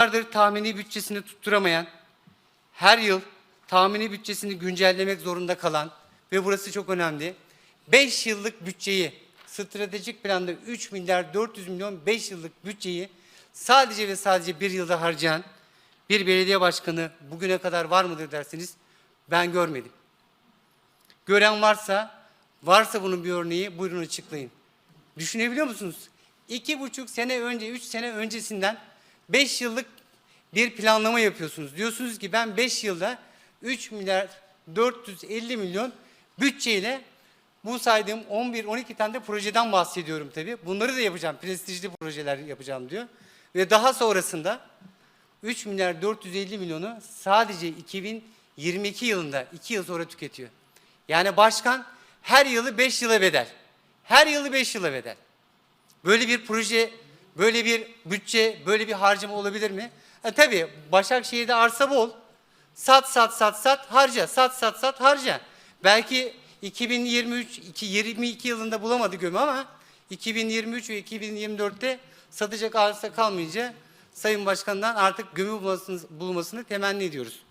Yıllardır tahmini bütçesini tutturamayan, her yıl tahmini bütçesini güncellemek zorunda kalan ve burası çok önemli. 5 yıllık bütçeyi, stratejik planda 3 milyar 400 milyon 5 yıllık bütçeyi sadece ve sadece bir yılda harcayan bir belediye başkanı bugüne kadar var mıdır derseniz ben görmedim. Gören varsa, varsa bunun bir örneği buyurun açıklayın. Düşünebiliyor musunuz? İki buçuk sene önce, üç sene öncesinden beş yıllık bir planlama yapıyorsunuz. Diyorsunuz ki ben beş yılda 3 milyar 450 milyon bütçeyle bu saydığım 11-12 tane de projeden bahsediyorum tabii. Bunları da yapacağım, prestijli projeler yapacağım diyor. Ve daha sonrasında 3 milyar 450 milyonu sadece 2022 yılında 2 yıl sonra tüketiyor. Yani başkan her yılı 5 yıla bedel. Her yılı 5 yıla bedel. Böyle bir proje, böyle bir bütçe, böyle bir harcama olabilir mi? E, tabii Başakşehir'de arsa bol. Sat sat sat sat harca, sat sat sat harca. Belki 2023 2022 yılında bulamadı gömü ama 2023 ve 2024'te satacak arsa kalmayınca Sayın Başkan'dan artık gömü bulmasını, bulmasını temenni ediyoruz.